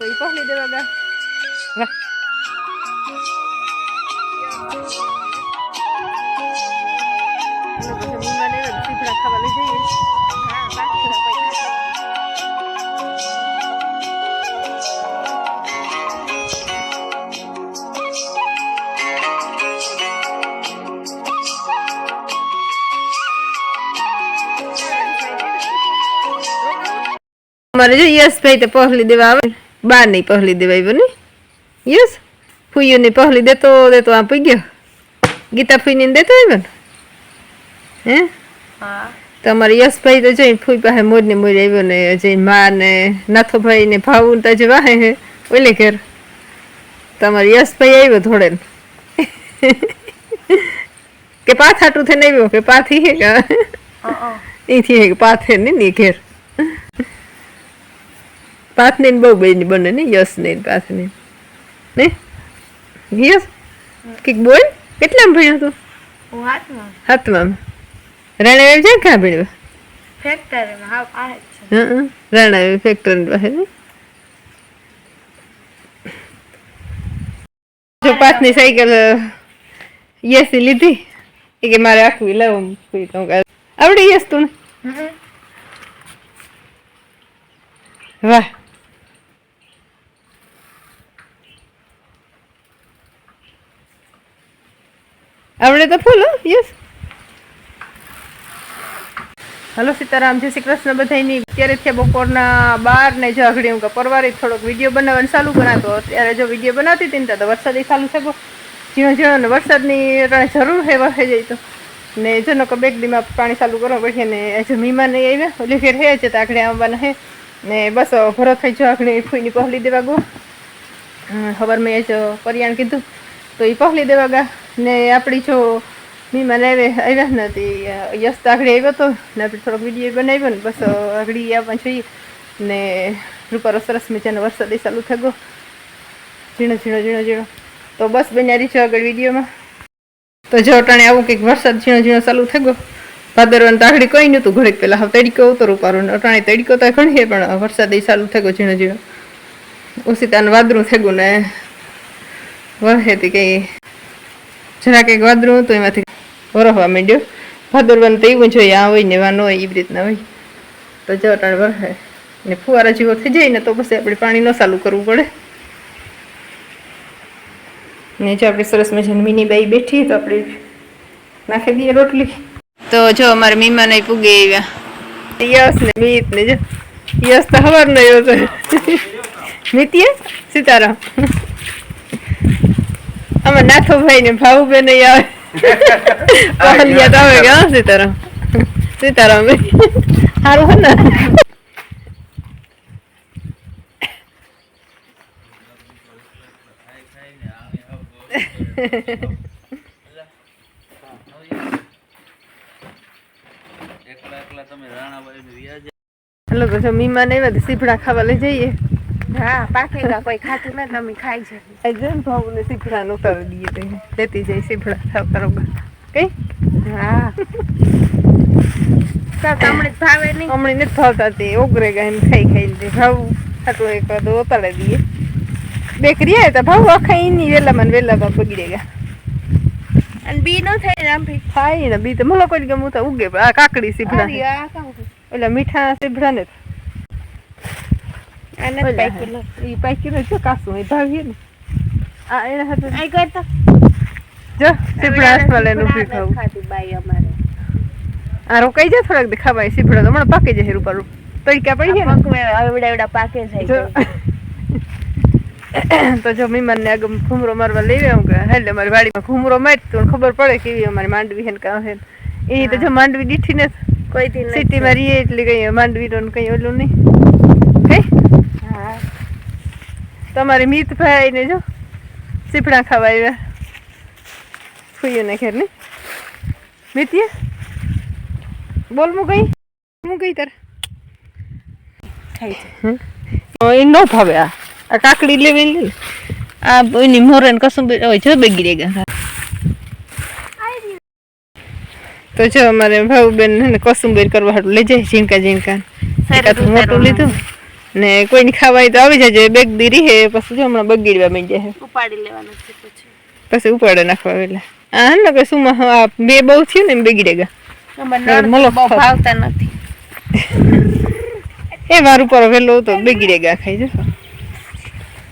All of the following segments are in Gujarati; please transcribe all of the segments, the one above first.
તો એ પકડી દેવા ગા. વાહ અમારે જો યશભાઈ તો પહલી દેવા આવે. બાર નહીં પહલી દેવાય બને યસ ફૂઈઓની પહેલી દેતો દેતો આ પી ગયો ગીતા ફૂઈ ને દેતો આવ્યો ને હે તમારે યશભાઈ તો જઈને ફૂઈ પાસે મોર ને મોર આવ્યો ને જઈને મા ને નાથોભાઈ ને ભાવું તો જે વાહે હે ઓલે ઘેર તમારે યશભાઈ આવ્યો થોડે. કે પાથાટું થઈને આવ્યો કે પાથી હે કે અહીંથી હે કે પાથે ને ની ઘેર પાથની બહુ બેની બને ને યસ ને પાથને. ને? યસ? કે બોલ. કેટલામાં ભણ્યો તું? હાથમાં. રાણા એમ જાય ક્યાં ભણ્યો? ફેક્ટરીમાં. ફેક્ટરી પાસે જો પાથની સાયકલ યસી લીધી. કે મારે આખવી લાવું તો યસ તું. વાહ. આવડે તો ફૂલો યસ હલો સીતારામ, જય શ્રી કૃષ્ણ બધાની અત્યારે છે બપોરના બાર ને જો આગળ. હું પરવારી થોડોક વીડિયો બનાવવાનું ચાલુ બનાવતો અત્યારે જો વીડિયો બનાવતી હતી ને તો વરસાદ ચાલુ થતો ઝીણો ઝીણો ને વરસાદની જરૂર હે વહે જાય તો. ને જો નકો બેગ દીમાં પાણી ચાલુ કરવા પડશે ને હજુ મહેમાન નહીં આવ્યા. ઓલી ફેર હે છે તો આગળ આવવાના હે. ને બસ ભરો થઈ જો આગળ ફૂઈની પહોલી દેવા ગો. ખબર મેં જો પરિયાણ કીધું. તો એ પહોલી દેવા ગા. ને આપણી જો મહેમાન આવે, આવ્યા નથી. યશ તો આગળ આવ્યો હતો ને આપણે થોડોક વીડિયો બનાવ્યો ને, બસ આગળ આવવા જોઈએ ને રૂપારો સરસ મજાનો વરસાદ ચાલુ થઈ ગયો. ઝીણો ઝીણો ઝીણો ઝીણો. તો બસ બન્યા છે આગળ વિડીયોમાં. તો જો અટાણે આવું કંઈક વરસાદ ઝીણો ઝીણો ચાલુ થઈ ગયો. ભાદરવાનું તો આગળ કોઈ નહોતું, ઘડીક પહેલાં હવે તડકો હતો રૂપારો અટાણે તડકો તો ઘણી છે, પણ વરસાદ ચાલુ થઈ ગયો ઝીણો ઝીણો. ઉસીતાનું વાદરું થઈ ગયું ને વહેતી કંઈ જરા કંઈક વાદરું હતું એમાંથી વરસવા માંડ્યો. ભાદરવાનું તો એવું જોઈએ આ હોય ને એવા ન હોય એવી રીતના હોય. તો જો વરસે ને ફુવારા જેવો થઈ જાય ને તો પછી આપણે પાણી ન ચાલુ કરવું પડે. ને જો આપણે સરસ મજાની મીની બાઈ બેઠી તો આપણે નાખી દઈએ રોટલી. તો જો અમારે મહેમાન પૂગે આવ્યા યસ ને મીત ને જો. યસ તો હવાર નો આવ્યો છે સીતારામ. આમાં નાથોભાઈ ને ભાવુબેન આવે પહલિયા તો આવે કે સીતારામ સીતારામ સારું હે ને હેલો એકલા તમે રાણાબાઈ નું વ્યાજ હલો તો જો મહેમાન આવ્યા તો સીભડા ખાવા લઈ જઈએ હા પાકેલા કોઈ ખાતું નથી અમે ખાઈ છે આજે ભાવ ને ઉતારી દઈએ તો લેતી જાય સીભડા ખાવ બરોબર કઈ? હા. તો ભાવે નહીં હમણાં નથી ભાવતા તે ઓગરે ગયા એમ ખાઈ ખાઈ ભાવ ખાતું એક તો ઉતારી દઈએ. બેકરી આવે તો ભાવ આખા એની વેલામાં ને બગડે ગયા. અને બી નો થાય ને આમ ભી થાય ને બી તો મને કોઈ ગમું તો ઉગે આ કાકડી છે. ઓલા મીઠા સીભડા ને આ નથી પાકેલું. એ પાકી ને જો કાસું એ ભાવીએ ને આ એના હાથે આઈ કરતો જો સીભડા હાથમાં લઈને ઊભી આ ખાવું ખાતી બાઈ અમારે આ રોકાઈ જાય થોડાક દે સીપડા તો મને પાકી જાય રૂપારું તડકા પડી ગયા ને પકવે એવડા આવડા પાકે જાય તો જો મહેમાન ને આગમ ઘૂમરો મારવા લઈ આવ્યા કે એટલે મારી વાડીમાં ઘૂમરો માર તો ખબર પડે કેવી અમારી માંડવી હે ને કાં હે એ તો જો માંડવી દીઠી ને કોઈ સિટીમાં રહીએ એટલે કઈ માંડવી નો કઈ ઓલું નહીં કઈ હા તમારે મિતભાઈ ને જો સીપડા ખાવા આવ્યા. ફૂયું ને મિતિએ? બોલ મુ ગઈ? મુ ગઈ તાર. ખાઈ છે એ ન ભાવે આ. કાકડી લેવી લે. આ એની મોરે કસું હોય જો બેગી ગયા. તો જો અમારે ભાઉબેન બેન ને કસુંબેર કરવા હાટું લઈ જાય ઝીણકા ઝીણકા. મોટું લીધું. ને કોઈને ખાવા તો આવી જજો બેગ દીરી હે પછી જો હમણાં બગીડવા મળી જાય ઉપાડી લેવાનું છે પછી. પછી ઉપાડે નાખવા એટલે. આ હે ને કે શું આ બે બહુ થયું ને એમ બગીડે ખાવ. ભાવતા નથી. એ મારું ઉપર વેલો તો બગીડે ગયા ખાઈ જશો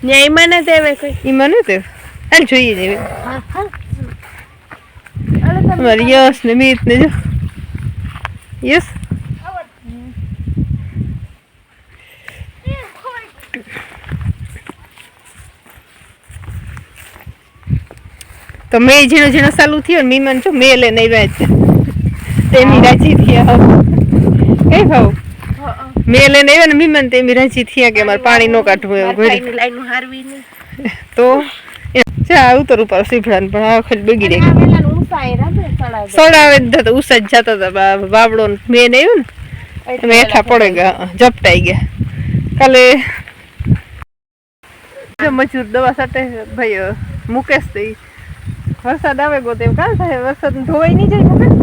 ન્યાયમાં ન દેવે કોઈ? એમાં હાલ જોઈએ યસ ને મીત ને જો. યશ? તો મેં જેનો જેનો ચાલુ થયો ને મીમાન જો મેં લઈને આવ્યા છે. તેની રાજી થયા કઈ ભાવ. મેં લઈને આવ્યા ને મીમાન તેમી રાજી થયા કે અમારે પાણી નો કાઢવું એવું મારા તો લાઈનું તો રૂપા ઉતર પણ આ વખત રાબે ચડાવે. સડાવે જ તો ઉસા જ જતા હતા બાબડો ને મેં ને આવ્યું ને હેઠા પડે ગયા જપટાઈ ગયા. કાલે જો મજૂર દવા સાથે ભાઈ મુકેશ તો ઈ વરસાદ આવે ગો તેમ. કાં થાય. વરસાદ ધોવાઈ નહીં જાય મુકેશ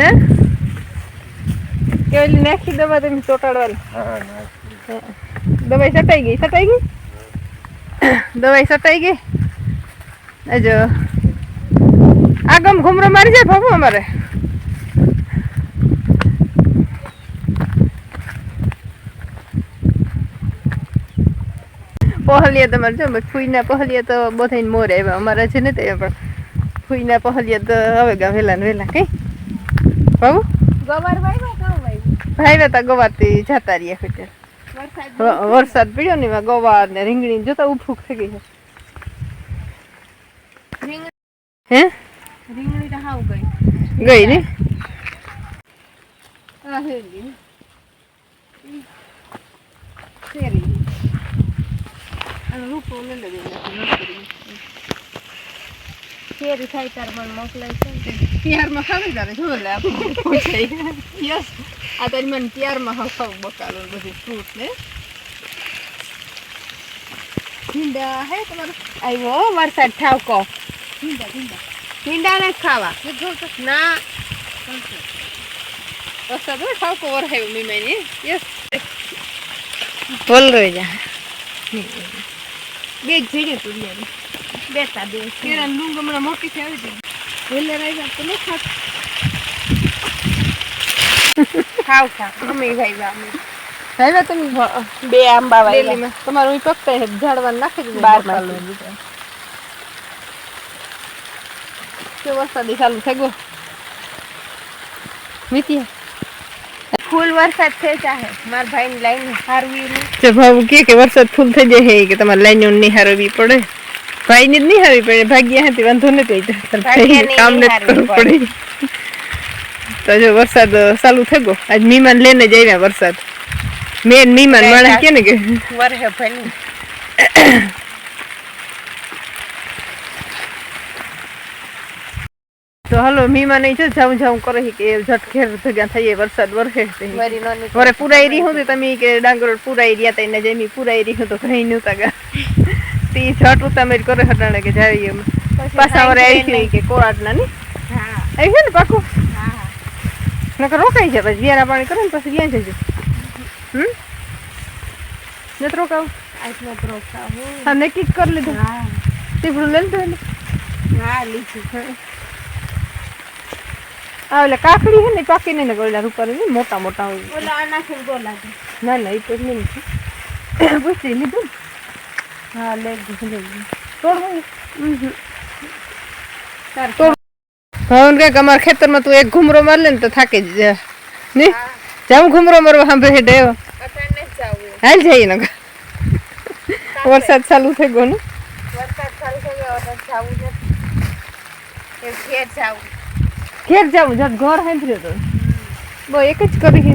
હે? કે ઓલી નાખી દવા તમે ચોટાડવાની. દવાઈ સટાઈ ગઈ? સટાઈ ગઈ? દવાઈ સટાઈ ગઈ? અજો આગમ ઘુમરો મારી જાય બાબુ અમારે. પહલિયા તમારે જો ફૂઈના પહલિયા તો બધાય મોરે આવ્યા. અમારા છે ને તે પણ ફૂઈના પહલિયા તો હવે ગા વેલા ને વેલા કઈ? બાબુ. ભાઈ હતા ગવાતી જતા રહ્યા ખુચર વરસાદ પડ્યો ને એમાં ગવાર ને રીંગણી જોતા ઉફૂક થઈ ગઈ છે. હે? રીંગણી તો હાવ ગઈ. ગઈ ને? આ હેલી. રૂપો લઈ લેજો શેરી થાય તાર મને મોકલાય છે પિયારમાં ત્યારમાં ખાવી તારે? આપણે યસ. આ તારી મને પિયારમાં હાવ ખાવ બકાલો ને બધું ફ્રૂટ ને. ભીંડા હે તમારો? આવ્યો વરસાદ ઠાવકો. ભીંડા ભીંડા. ભીંડા ને ખાવા. ના વરસાદ હોય ઠાવકો વરહાયો મીમાઈ યસ. બોલ રહી જા બે જ જઈએ તુરિયાની બેસતા બે કેરા લૂંગ હમણાં મોટી થઈ આવી વેલે રાઈ તો નહીં ખાત. ખાવ ખાવ. અમે વાવ્યા અમે. તમે બે આંબા વાવ્યા તમારું ઈ પકતા હે ઝાડવા નાખી દીધું બારમાંથી. કે વરસાદી ચાલુ થઈ ગયો? મિતિયા ફૂલ વરસાદ થઈ જાહે મારા ભાઈ લાઈન હારવી નહીં. જે ભાવ કે કે વરસાદ ફૂલ થઈ જાય હે કે તમારે લાઈનની હારવી પડે. ભાઈ ને જ હારવી પડે ભાગ્યા હતી વાંધો નથી આવી કામ ને કરવું પડે. તો જો વરસાદ ચાલુ થઈ ગયો. આજ મીમાન લઈને જ આવ્યા વરસાદ. મેન મીમાન માણસ કે ને કે વરહે ભણી. તો હાલો મીમા અહીં છે જાઉં જાઉં કરે કે ઝટખેર ભેગા થઈએ વરસાદ વરસે વરી પુરાઈ રહી હું તમે કે ડાંગર પુરાઈ રહ્યા તા એને જેમી પુરાઈ રહી હું તો કઈ નહોતા ગા. તે ઝટ ઉતામેર કરે હટાણે કે જાય એમ. પાછા વરે આવી સાંજે કે કોરાટ ના. આવી છે ને પાકું? હા નકર રોકાઈ જાય પછી વ્યારા પાણી કરે ને પછી ક્યાં જજો. હમ? નથી રોકાવ? હું નક્કી કરી લીધું. હા. તીફડું લઈ લીધું એટલે હા લીધું. આ એટલે કાકડી છે ને પાકી નહીં ને ગળ્યા ઉપરની મોટા મોટા હોય. ઓલા અનાથી બોલા છે ના ના એ તો નહીં. પૂછી લીધું હા લે તોડવું તોડ ભાવન કંઈક અમારા ખેતરમાં તું એક ઘુમરો માર લે ને તો થાકી જ જા ને જામ ઘુમરો મારવા સાંભળે જ જાવું હાલ જઈએ ને વરસાદ ચાલુ થઈ ગયો ને? વરસાદ ચાલુ થઈ ગયો જાવું નથી. ઘેર જાવું ઘેર જાવું જાત ઘર સાંભળ્યો તો બહુ એક જ કરી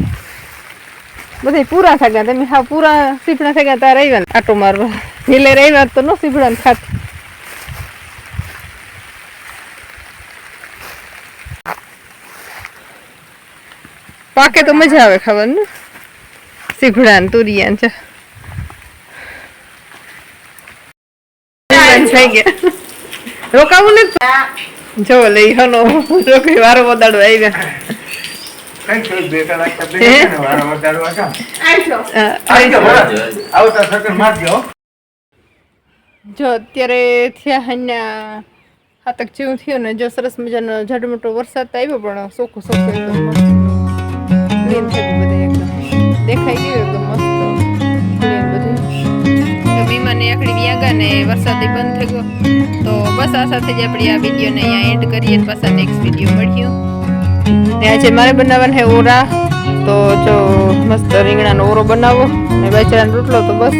બધા પૂરા થઈ ગયા તમે હા પૂરા સીપડા થઈ ગયા ત્યાં ને આટો મારવા. એટલે આવ્યા તો ન સીપડા ને ખાત. પાકે તો મજા આવે ખબર ને. સીભડા ને તુરિયા ને. થઈ ગયા. રોકાવું ને જો લઈ હનો રોકી વારો બદાડો આવ્યા. કઈ કઈ તો. જો અત્યારે થયા હન્યા હાતક જેવું થયું ને જો સરસ મજાનો ઝાડ મોટો વરસાદ તો આવ્યો પણ સોખું સોખો એકદમ મસ્ત. થઈ ગયું એકદમ. દેખાઈ ગયું એકદમ મસ્ત. બધું. તો મીમાને આખડી વ્યાગા ને વરસાદ બંધ થઈ ગયો. તો બસ આ સાથે જ આપણે આ વિડીયોને અહીંયા એન્ડ કરીએ. પાછા નેક્સ્ટ વીડિયો મળ્યું ને આજે મારે બનાવવાનું છે ઓરા. તો જો મસ્ત રીંગણાનો ઓરો બનાવો. ને બાજરાનો રોટલો. તો બસ